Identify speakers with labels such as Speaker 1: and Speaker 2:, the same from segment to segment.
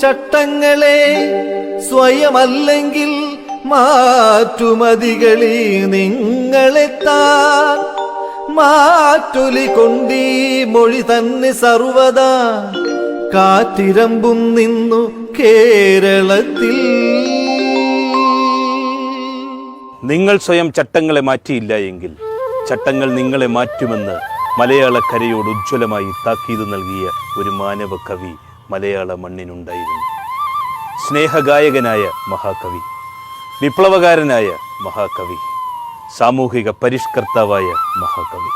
Speaker 1: ചട്ടങ്ങളെ സ്വയമല്ലെങ്കിൽ മാറ്റുമതികളി നിങ്ങളെത്താൻ. മാറ്റൊലി കൊണ്ടീ മൊഴി തന്നെ സർവദാ. കാറ്റിരമ്പും നിന്നു കേരളത്തിൽ.
Speaker 2: നിങ്ങൾ സ്വയം ചട്ടങ്ങളെ മാറ്റിയില്ല എങ്കിൽ ചട്ടങ്ങൾ നിങ്ങളെ മാറ്റുമെന്ന് മലയാളക്കരയോട് ഉജ്ജ്വലമായി താക്കീത് നൽകിയ ഒരു മാനവ കവി മലയാള മണ്ണിനുണ്ടായിരുന്നു. സ്നേഹഗായകനായ മഹാകവി വിപ്ലവകാരനായ മഹാകവി സാമൂഹിക പരിഷ്കർത്താവായ മഹാകവി.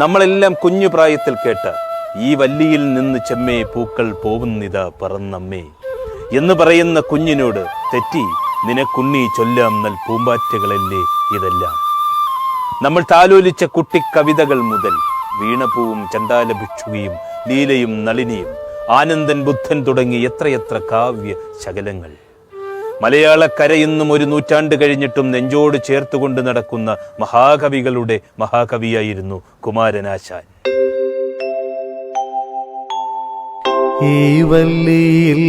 Speaker 2: നമ്മളെല്ലാം കുഞ്ഞു പ്രായത്തിൽ കേട്ട ഈ വല്ലിയിൽ നിന്ന് ചെമ്മേ പൂക്കൾ പോവുന്നിതാ പറന്നമ്മേ എന്ന് പറയുന്ന കുഞ്ഞിനോട് തെറ്റി നിനക്കുണ്ണി ചൊല്ലാം നൽ പൂമ്പാറ്റകളല്ലേ ഇതെല്ലാം? നമ്മൾ താലോലിച്ച കുട്ടിക്കവിതകൾ മുതൽ വീണപൂവും ചണ്ടാല ഭിക്ഷുകയും ലീലയും നളിനിയും ആനന്ദൻ ബുദ്ധൻ തുടങ്ങി എത്രയെത്ര കാവ്യ ശകലങ്ങൾ. മലയാളക്കര ഇന്നും ഒരു നൂറ്റാണ്ട് കഴിഞ്ഞിട്ടും നെഞ്ചോട് ചേർത്തുകൊണ്ട് നടക്കുന്ന മഹാകവികളുടെ മഹാകവിയായിരുന്നു കുമാരനാശാൻ.
Speaker 1: ഈ വല്ലിയിൽ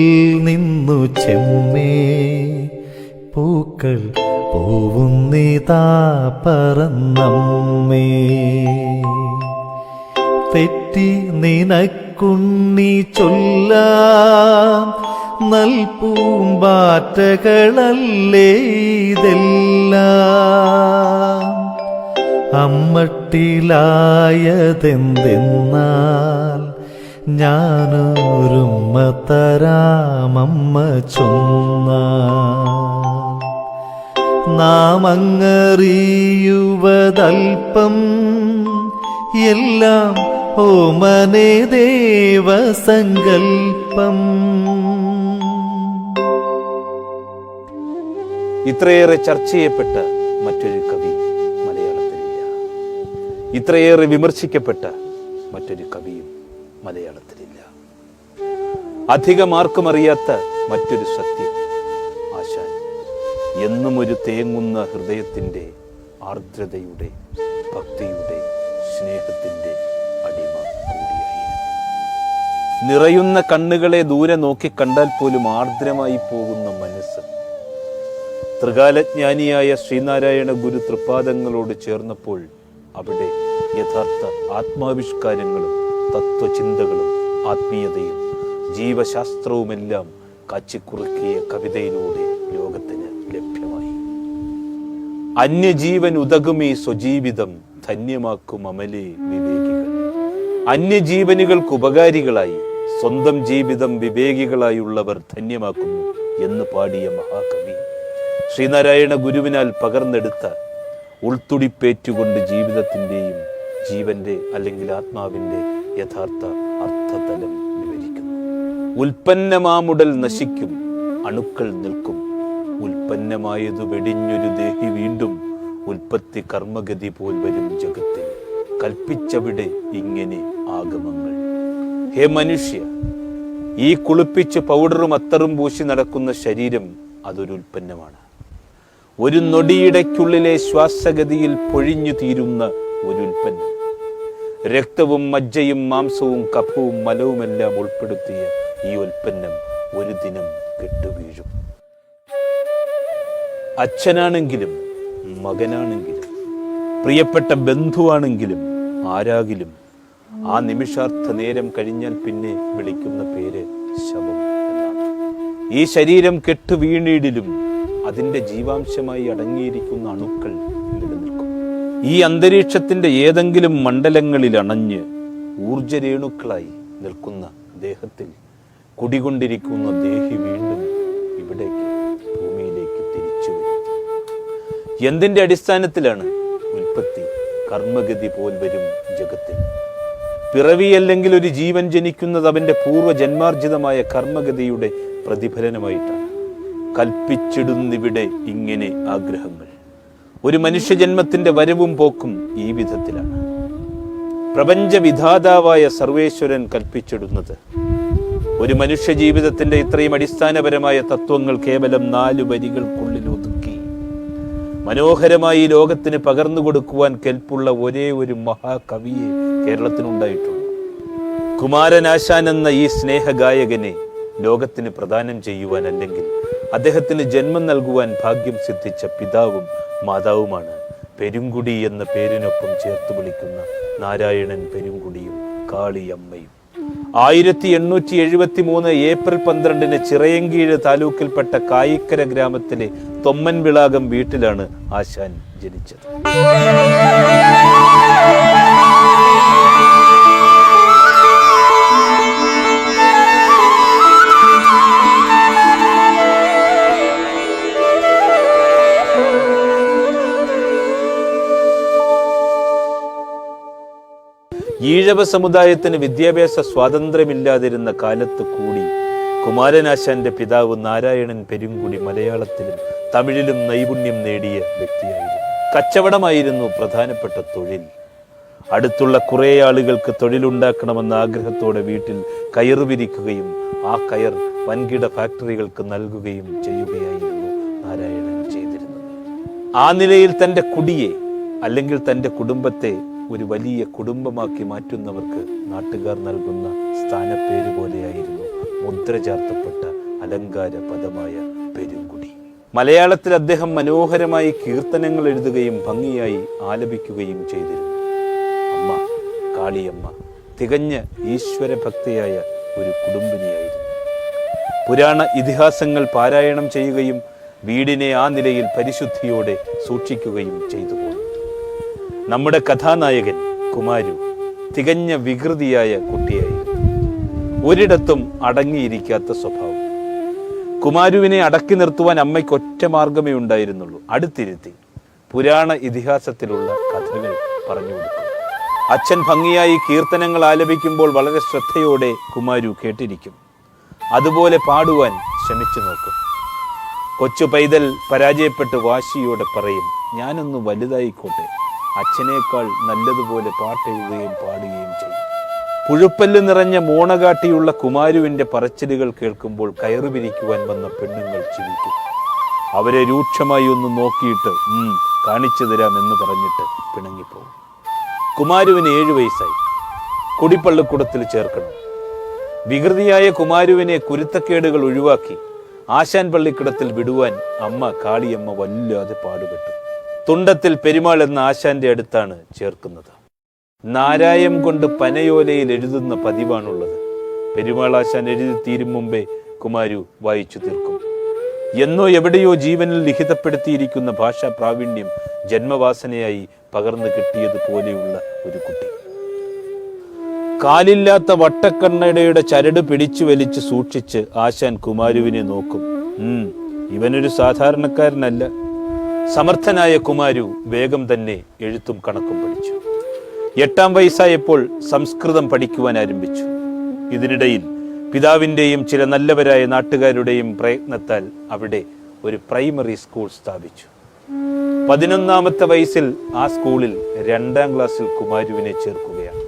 Speaker 1: നിന്നു ചെമ്മേ പൂക്കൾ പോവുന്നിതാ പറന്നമ്മേ. തെറ്റി നിനക്കുണ്ണി ചൊല്ലാം നൽപൂമ്പാറ്റകളല്ലേ ഇതെല്ലാം? അമ്മട്ടിലായതെന്തെന്നാൽ ഞാനൊരുമ്മ തരാമമ്മ ചൊന്ന. നാം അങ്ങറിയുവതൽപ്പം എല്ലാം ഓമനെ ദേവസങ്കൽപ്പം.
Speaker 2: ഇത്രയേറെ ചർച്ച ചെയ്യപ്പെട്ട മറ്റൊരു കവി മലയാളത്തിലില്ല. ഇത്രയേറെ വിമർശിക്കപ്പെട്ട മറ്റൊരു കവിയും മലയാളത്തിലില്ല. അധികം ആർക്കും അറിയാത്ത മറ്റൊരു സത്യം. എന്നും ഒരു തേങ്ങുന്ന ഹൃദയത്തിന്റെ ആർദ്രതയുടെ ഭക്തിയുടെ സ്നേഹത്തിന്റെ അടിമ കൂടിയായി. നിറയുന്ന കണ്ണുകളെ ദൂരെ നോക്കി കണ്ടാൽ പോലും ആർദ്രമായി പോകുന്ന മനസ്സ്. ത്രികാലജ്ഞാനിയായ ശ്രീനാരായണ ഗുരു തൃപാദങ്ങളോട് ചേർന്നപ്പോൾ അവിടെ യഥാർത്ഥ ആത്മാവിഷ്കാരങ്ങളും തത്വചിന്തകളും ആത്മീയതയും ജീവശാസ്ത്രവുമെല്ലാം കാച്ചിക്കുറുക്കിയ കവിതയിലൂടെ ലോകത്തിന് അന്യജീവൻ ഉതകുമീ സ്വജീവിതം ധന്യമാക്കും അമലേ വിവേകികൾ. അന്യജീവനുകൾക്ക് ഉപകാരികളായി സ്വന്തം ജീവിതം വിവേകികളായുള്ളവർ ധന്യമാക്കുന്നു എന്ന് പാടിയ മഹാകവി. ശ്രീനാരായണ ഗുരുവിനാൽ പകർന്നെടുത്ത ഉൾത്തുടിപ്പേറ്റുകൊണ്ട് ജീവിതത്തിന്റെയും ജീവന്റെ അല്ലെങ്കിൽ ആത്മാവിന്റെ യഥാർത്ഥ അർത്ഥതലം വിവരിക്കുന്നു. ഉൽപ്പന്നമാമുടൽ നശിക്കും അണുക്കൾ നിൽക്കും. ഉൽപ്പന്നമായതു വെടിഞ്ഞൊരു ദേഹി വീണ്ടും ഉൽപ്പത്തി കർമ്മഗതി പോൽ വരും ജഗത്തിൽ. കൽപ്പിച്ചവിടെ ഇങ്ങനെ ആഗമങ്ങൾ. ഹേ മനുഷ്യ ഈ കുളിപ്പിച്ച് പൗഡറും അത്തറും പൂശി നടക്കുന്ന ശരീരം അതൊരു ഉൽപ്പന്നമാണ്. ഒരു നൊടിയിടയ്ക്കുള്ളിലെ ശ്വാസഗതിയിൽ പൊഴിഞ്ഞു തീരുന്ന ഒരു ഉൽപ്പന്നം. രക്തവും മജ്ജയും മാംസവും കഫവും മലവുമെല്ലാം ഉൾപ്പെടുത്തിയ ഈ ഉൽപ്പന്നം ഒരു ദിനം കെട്ടുവീഴും. അച്ഛനാണെങ്കിലും മകനാണെങ്കിലും പ്രിയപ്പെട്ട ബന്ധുവാണെങ്കിലും ആരാകിലും ആ നിമിഷാർത്ഥ നേരം കഴിഞ്ഞാൽ പിന്നെ വിളിക്കുന്ന പേര് ശവം എന്നാണ്. ഈ ശരീരം കെട്ടു വീണീടിലും അതിന്റെ ജീവാംശമായി അടങ്ങിയിരിക്കുന്ന അണുക്കൾ നിലനിൽക്കും. ഈ അന്തരീക്ഷത്തിന്റെ ഏതെങ്കിലും മണ്ഡലങ്ങളിൽ അണഞ്ഞ് ഊർജരേണുക്കളായി നിൽക്കുന്ന ദേഹത്തിൽ കുടികൊണ്ടിരിക്കുന്ന ദേഹി വീണ്ടും ഇവിടേക്ക് വരും എന്തിന്റെ അടിസ്ഥാനത്തിലാണ്? ഉൽപ്പത്തി കർമ്മഗതി പോൽ വരും ജഗത്തിൽ. പിറവിയല്ലെങ്കിൽ ഒരു ജീവൻ ജനിക്കുന്നത് അവന്റെ പൂർവ ജന്മാർജിതമായ കർമ്മഗതിയുടെ പ്രതിഫലനമായിട്ടാണ്. കൽപ്പിച്ചിടുന്നിവിടെ ഇങ്ങനെ ആഗ്രഹങ്ങൾ. ഒരു മനുഷ്യജന്മത്തിന്റെ വരവും പോക്കും ഈ വിധത്തിലാണ്. പ്രപഞ്ചവിധാതാവായ സർവേശ്വരൻ കൽപ്പിച്ചിടുന്നത്. ഒരു മനുഷ്യ ജീവിതത്തിന്റെ ഇത്രയും അടിസ്ഥാനപരമായ തത്വങ്ങൾ കേവലം നാലു വരികൾക്കുള്ളിൽ മനോഹരമായി ലോകത്തിന് പകർന്നു കൊടുക്കുവാൻ കെൽപ്പുള്ള ഒരേ ഒരു മഹാകവിയെ കേരളത്തിനുണ്ടായിട്ടുണ്ട്. കുമാരനാശാൻ എന്ന ഈ സ്നേഹഗായകനെ ലോകത്തിന് പ്രദാനം ചെയ്യുവാൻ അല്ലെങ്കിൽ അദ്ദേഹത്തിന് ജന്മം നൽകുവാൻ ഭാഗ്യം സിദ്ധിച്ച പിതാവും മാതാവുമാണ്. പെരുങ്കുടി എന്ന പേരിനൊപ്പം ചേർത്ത് വിളിക്കുന്ന നാരായണൻ പെരുങ്കുടിയും കാളിയമ്മയും. ആയിരത്തി എണ്ണൂറ്റി എഴുപത്തി മൂന്ന് ഏപ്രിൽ പന്ത്രണ്ടിന് ചിറയങ്കീഴ് താലൂക്കിൽപ്പെട്ട കായിക്കര ഗ്രാമത്തിലെ തൊമ്മൻ വിളാകം വീട്ടിലാണ് ആശാൻ ജനിച്ചത്. ഈഴവ സമുദായത്തിന് വിദ്യാഭ്യാസ സ്വാതന്ത്ര്യമില്ലാതിരുന്ന കാലത്ത് കൂടി കുമാരനാശാന്റെ പിതാവ് നാരായണൻ പെരുങ്കുടി മലയാളത്തിലും തമിഴിലും നൈപുണ്യം നേടിയ വ്യക്തിയായിരുന്നു. കച്ചവടമായിരുന്നു പ്രധാനപ്പെട്ട തൊഴിൽ. അടുത്തുള്ള കുറേ ആളുകൾക്ക് തൊഴിലുണ്ടാക്കണമെന്ന ആഗ്രഹത്തോടെ വീട്ടിൽ കയർ വിരിക്കുകയും ആ കയർ വൻകിട ഫാക്ടറികൾക്ക് നൽകുകയും ചെയ്യുകയായിരുന്നു നാരായണൻ ചെയ്തിരുന്നത്. ആ നിലയിൽ തന്റെ കുടിയെ അല്ലെങ്കിൽ തന്റെ കുടുംബത്തെ ഒരു വലിയ കുടുംബമാക്കി മാറ്റുന്നവർക്ക് നാട്ടുകാർ നൽകുന്ന സ്ഥാനപ്പേര് പോലെയായിരുന്നു മുദ്ര ചാർത്തപ്പെട്ട അലങ്കാര പദമായ പെരുങ്കുടി. മലയാളത്തിൽ അദ്ദേഹം മനോഹരമായി കീർത്തനങ്ങൾ എഴുതുകയും ഭംഗിയായി ആലപിക്കുകയും ചെയ്തിരുന്നു. അമ്മ കാളിയമ്മ തികഞ്ഞ ഈശ്വരഭക്തിയായ ഒരു കുടുംബിനിയായിരുന്നു. പുരാണ ഇതിഹാസങ്ങൾ പാരായണം ചെയ്യുകയും വീടിനെ ആ നിലയിൽ പരിശുദ്ധിയോടെ സൂക്ഷിക്കുകയും ചെയ്തു. നമ്മുടെ കഥാനായകൻ കുമാരു തികഞ്ഞ വികൃതിയായ കുട്ടിയായിരുന്നു. ഒരിടത്തും അടങ്ങിയിരിക്കാത്ത സ്വഭാവം. കുമാരുവിനെ അടക്കി നിർത്തുവാൻ അമ്മയ്ക്ക് ഒറ്റ മാർഗമേ ഉണ്ടായിരുന്നുള്ളൂ. അടുത്തിരുത്തി പുരാണ ഇതിഹാസത്തിലുള്ള കഥകൾ പറഞ്ഞു കൊടുക്കും. അച്ഛൻ ഭംഗിയായി കീർത്തനങ്ങൾ ആലപിക്കുമ്പോൾ വളരെ ശ്രദ്ധയോടെ കുമാരു കേട്ടിരിക്കും. അതുപോലെ പാടുവാൻ ശ്രമിച്ചു നോക്കും. കൊച്ചു പൈതൽ പരാജയപ്പെട്ട് വാശിയോടെ പറയും ഞാനൊന്ന് വലുതായിക്കോട്ടെ. അച്ഛനേക്കാൾ നല്ലതുപോലെ പാട്ടെഴുതുകയും പാടുകയും ചെയ്തു. പുഴുപ്പല്ല് നിറഞ്ഞ മോണകാട്ടിയുള്ള കുമാരുവിന്റെ പറച്ചിലുകൾ കേൾക്കുമ്പോൾ കയറു പിരിക്കുവാൻ വന്ന പെണ്ണുങ്ങൾ ചിരിക്കും. അവരെ രൂക്ഷമായി ഒന്ന് നോക്കിയിട്ട് കാണിച്ചു തരാം എന്ന് പറഞ്ഞിട്ട് പിണങ്ങിപ്പോകും. കുമാരുവിന് ഏഴു വയസ്സായി. കുടിപ്പള്ളിക്കൂടത്തിൽ ചേർക്കണം. വികൃതിയായ കുമാരുവിനെ കുരുത്തക്കേടുകൾ ഒഴിവാക്കി ആശാൻ പള്ളിക്കിടത്തിൽ വിടുവാൻ അമ്മ കാളിയമ്മ വല്ലാതെ പാടുപെട്ടു. തുണ്ടത്തിൽ പെരുമാൾ എന്ന ആശാന്റെ അടുത്താണ് ചേർക്കുന്നത്. നാരായം കൊണ്ട് പനയോലയിൽ എഴുതുന്ന പതിവാണുള്ളത്. പെരുമാൾ ആശാൻ എഴുതി തീരും മുമ്പേ കുമാരു വായിച്ചു തീർക്കും. എന്നോ എവിടെയോ ജീവനിൽ ലിഖിതപ്പെടുത്തിയിരിക്കുന്ന ഭാഷാ പ്രാവീണ്യം ജന്മവാസനയായി പകർന്നു കിട്ടിയതുപോലെയുള്ള ഒരു കുട്ടി. കാലില്ലാത്ത വട്ടക്കണ്ണടയുടെ ചരട് പിടിച്ചു വലിച്ച് സൂക്ഷിച്ച് ആശാൻ കുമാരുവിനെ നോക്കും. ഇവനൊരു സാധാരണക്കാരനല്ല. സമർത്ഥനായ കുമാരു വേഗം തന്നെ എഴുത്തും കണക്കും പഠിച്ചു. എട്ടാം വയസ്സായപ്പോൾ സംസ്കൃതം പഠിക്കുവാൻ ആരംഭിച്ചു. ഇതിനിടയിൽ പിതാവിന്റെയും ചില നല്ലവരായ നാട്ടുകാരുടെയും പ്രയത്നത്താൽ അവിടെ ഒരു പ്രൈമറി സ്കൂൾ സ്ഥാപിച്ചു. പതിനൊന്നാമത്തെ വയസ്സിൽ ആ സ്കൂളിൽ രണ്ടാം ക്ലാസ്സിൽ കുമാരുവിനെ ചേർക്കുകയാണ്.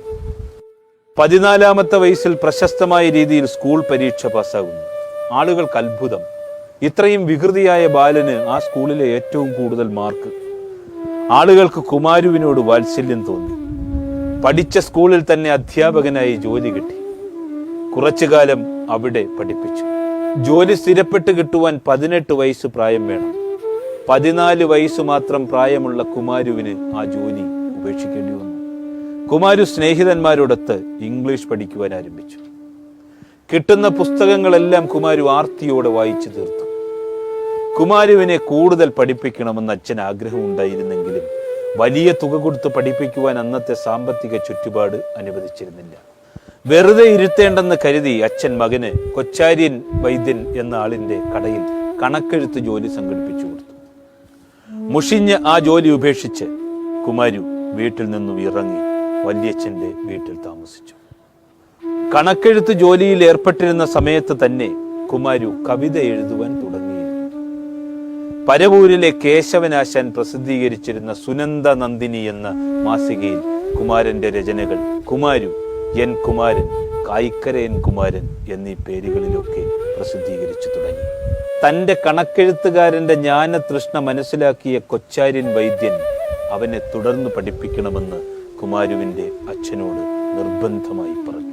Speaker 2: പതിനാലാമത്തെ വയസ്സിൽ പ്രശസ്തമായ രീതിയിൽ സ്കൂൾ പരീക്ഷ പാസ്സാകുന്നു. ആളുകൾക്ക് അത്ഭുതം. ഇത്രയും വികൃതിയായ ബാലന് ആ സ്കൂളിലെ ഏറ്റവും കൂടുതൽ മാർക്ക്. ആളുകൾക്ക് കുമാരുവിനോട് വാത്സല്യം തോന്നി. പഠിച്ച സ്കൂളിൽ തന്നെ അധ്യാപകനായി ജോലി കിട്ടി. കുറച്ചു കാലം അവിടെ പഠിപ്പിച്ചു. ജോലി സ്ഥിരപ്പെട്ട് കിട്ടുവാൻ പതിനെട്ട് വയസ്സ് പ്രായം വേണം. പതിനാല് വയസ്സ് മാത്രം പ്രായമുള്ള കുമാരുവിന് ആ ജോലി ഉപേക്ഷിക്കേണ്ടി വന്നു. കുമാരു സ്നേഹിതന്മാരോടൊത്ത് ഇംഗ്ലീഷ് പഠിക്കുവാൻ ആരംഭിച്ചു. കിട്ടുന്ന പുസ്തകങ്ങളെല്ലാം കുമാരു ആർത്തിയോടെ വായിച്ചു തീർത്തു. കുമാരുവിനെ കൂടുതൽ പഠിപ്പിക്കണമെന്ന് അച്ഛൻ ആഗ്രഹമുണ്ടായിരുന്നെങ്കിലും വലിയ തുക കൊടുത്ത് പഠിപ്പിക്കുവാൻ അന്നത്തെ സാമ്പത്തിക ചുറ്റുപാട് അനുവദിച്ചിരുന്നില്ല. വെറുതെ ഇരുത്തേണ്ടെന്ന് കരുതി അച്ഛൻ മകന് കൊച്ചാര്യൻ വൈദ്യൻ എന്ന ആളിന്റെ കടയിൽ കണക്കെഴുത്ത് ജോലി സംഘടിപ്പിച്ചു കൊടുത്തു. മുഷിഞ്ഞ് ആ ജോലി ഉപേക്ഷിച്ച് കുമാരു വീട്ടിൽ നിന്നും ഇറങ്ങി വല്യച്ഛന്റെ വീട്ടിൽ താമസിച്ചു. കണക്കെഴുത്ത് ജോലിയിൽ ഏർപ്പെട്ടിരുന്ന സമയത്ത് തന്നെ കുമാരു കവിത എഴുതുവാൻ പരവൂരിലെ കേശവനാശാൻ പ്രസിദ്ധീകരിച്ചിരുന്ന സുനന്ദ നന്ദിനി എന്ന മാസികയിൽ കുമാരന്റെ രചനകൾ. കുമാരു എൻ കുമാരൻ കായിക്കര എൻ കുമാരൻ എന്നീ പേരുകളിലൊക്കെ പ്രസിദ്ധീകരിച്ചു തുടങ്ങി. തന്റെ കണക്കെഴുത്തുകാരന്റെ ജ്ഞാനതൃഷ്ണ മനസ്സിലാക്കിയ കൊച്ചാര്യൻ വൈദ്യൻ അവനെ തുടർന്ന് പഠിപ്പിക്കണമെന്ന് കുമാരുവിന്റെ അച്ഛനോട് നിർബന്ധമായി പറഞ്ഞു.